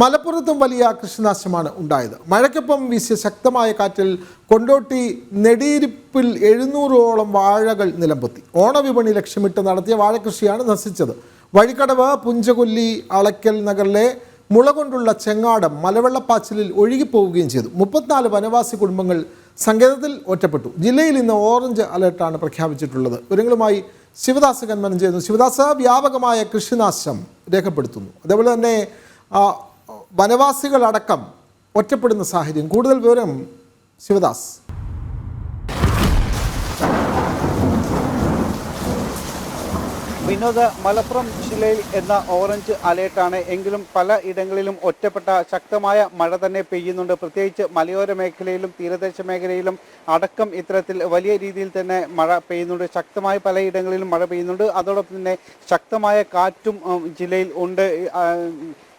മലപ്പുറത്തും വലിയ കൃഷിനാശമാണ് ഉണ്ടായത്. മഴയ്ക്കൊപ്പം വീശിയ ശക്തമായ കാറ്റിൽ കൊണ്ടോട്ടി നെടിയിരിപ്പിൽ എഴുന്നൂറോളം വാഴകൾ നിലംപൊത്തി. ഓണവിപണി ലക്ഷ്യമിട്ട് നടത്തിയ വാഴകൃഷിയാണ് നശിച്ചത്. വഴിക്കടവ് പുഞ്ചകൊല്ലി അളക്കൽ നഗറിലെ മുള കൊണ്ടുള്ള ചെങ്ങാടം മലവെള്ളപ്പാച്ചിലിൽ ഒഴുകിപ്പോവുകയും ചെയ്തു. മുപ്പത്തിനാല് വനവാസി കുടുംബങ്ങൾ സങ്കേതത്തിൽ ഒറ്റപ്പെട്ടു. ജില്ലയിൽ ഇന്ന് ഓറഞ്ച് അലർട്ടാണ് പ്രഖ്യാപിച്ചിട്ടുള്ളത്. വിവരങ്ങളുമായി ശിവദാസ് കന്മനം ചെയ്യുന്നു. ശിവദാസ് വ്യാപകമായ കൃഷിനാശം രേഖപ്പെടുത്തുന്നു. അതേപോലെ തന്നെ വനവാസികളടക്കം ഒറ്റപ്പെടുന്ന സാഹചര്യം. കൂടുതൽ വിവരം ശിവദാസ്. വിനോദ മലപ്പുറം ജില്ലയിൽ എന്ന ഓറഞ്ച് അലേർട്ടാണ് എങ്കിലും പല ഇടങ്ങളിലും ഒറ്റപ്പെട്ട ശക്തമായ മഴ തന്നെ പെയ്യുന്നുണ്ട്. പ്രത്യേകിച്ച് മലയോര മേഖലയിലും തീരദേശ മേഖലയിലും അടക്കം ഇത്തരത്തിൽ വലിയ രീതിയിൽ തന്നെ മഴ പെയ്യുന്നുണ്ട്. ശക്തമായ പലയിടങ്ങളിലും മഴ പെയ്യുന്നുണ്ട്. അതോടൊപ്പം തന്നെ ശക്തമായ കാറ്റും ജില്ലയിൽ ഉണ്ട്.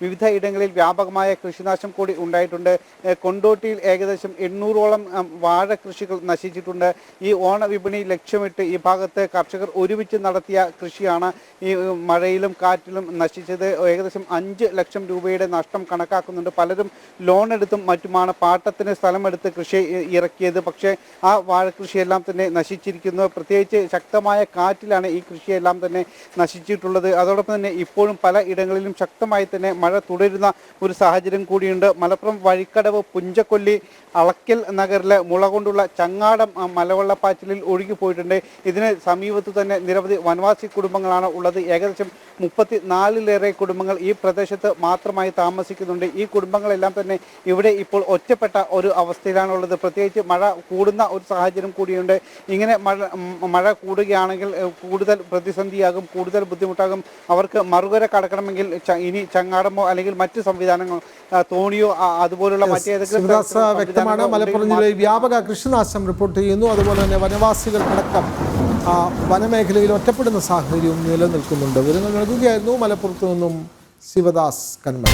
വിവിധ ഇടങ്ങളിൽ വ്യാപകമായ കൃഷിനാശം കൂടി ഉണ്ടായിട്ടുണ്ട്. കൊണ്ടോട്ടിയിൽ ഏകദേശം എണ്ണൂറോളം വാഴ കൃഷികൾ നശിച്ചിട്ടുണ്ട്. ഈ ഓണ വിപണി ലക്ഷ്യമിട്ട് ഈ ഭാഗത്ത് കർഷകർ ഒരുമിച്ച് നടത്തിയ കൃഷിയാണ് ഈ മഴയിലും കാറ്റിലും നശിച്ചത്. ഏകദേശം അഞ്ച് ലക്ഷം രൂപയുടെ നഷ്ടം കണക്കാക്കുന്നുണ്ട്. പലരും ലോൺ എടുത്തും മറ്റുമാണ് പാട്ടത്തിന് സ്ഥലമെടുത്ത് കൃഷി ഇറക്കിയത്. പക്ഷേ ആ വാഴ കൃഷിയെല്ലാം തന്നെ നശിച്ചിരിക്കുന്നു. പ്രത്യേകിച്ച് ശക്തമായ കാറ്റിലാണ് ഈ കൃഷിയെല്ലാം തന്നെ നശിച്ചിട്ടുള്ളത്. അതോടൊപ്പം തന്നെ ഇപ്പോഴും പല ഇടങ്ങളിലും ശക്തമായി തന്നെ മഴ തുടരുന്ന ഒരു സാഹചര്യം കൂടിയുണ്ട്. മലപ്പുറം വഴിക്കടവ് പുഞ്ചക്കൊല്ലി അളക്കൽ നഗറിലെ മുള കൊണ്ടുള്ള ചങ്ങാടം മലവെള്ളപ്പാച്ചിലിൽ ഒഴുകി പോയിട്ടുണ്ട്. ഇതിന് സമീപത്ത് തന്നെ നിരവധി വനവാസി കുടുംബങ്ങളാണ് ഉള്ളത്. ഏകദേശം മുപ്പത്തി നാലിലേറെ കുടുംബങ്ങൾ ഈ പ്രദേശത്ത് മാത്രമായി താമസിക്കുന്നുണ്ട്. ഈ കുടുംബങ്ങളെല്ലാം തന്നെ ഇവിടെ ഇപ്പോൾ ഒറ്റപ്പെട്ട ഒരു അവസ്ഥയിലാണുള്ളത് പ്രത്യേകിച്ച് മഴ കൂടുന്ന ഒരു സാഹചര്യം കൂടിയുണ്ട്. ഇങ്ങനെ മഴ മഴ കൂടുകയാണെങ്കിൽ കൂടുതൽ പ്രതിസന്ധിയാകും കൂടുതൽ ബുദ്ധിമുട്ടാകും. അവർക്ക് മറുകര കടക്കണമെങ്കിൽ ഇനി ഇനി ചങ്ങാടമോ അല്ലെങ്കിൽ മറ്റ് സംവിധാനങ്ങൾ തോണിയോ അതുപോലുള്ള മറ്റേതെങ്കിലും വ്യക്തമാണ്. മലപ്പുറം ജില്ലയിൽ വ്യാപക കൃഷിനാശം റിപ്പോർട്ട് ചെയ്യുന്നു. അതുപോലെ തന്നെ വനവാസികൾ അടക്കം വനമേഖലയിൽ ഒറ്റപ്പെടുന്ന സാഹചര്യവും നിലനിൽക്കുന്നുണ്ട്. വിവരങ്ങൾ നൽകുകയായിരുന്നു മലപ്പുറത്തു നിന്നും ശിവദാസ് കന്മൻ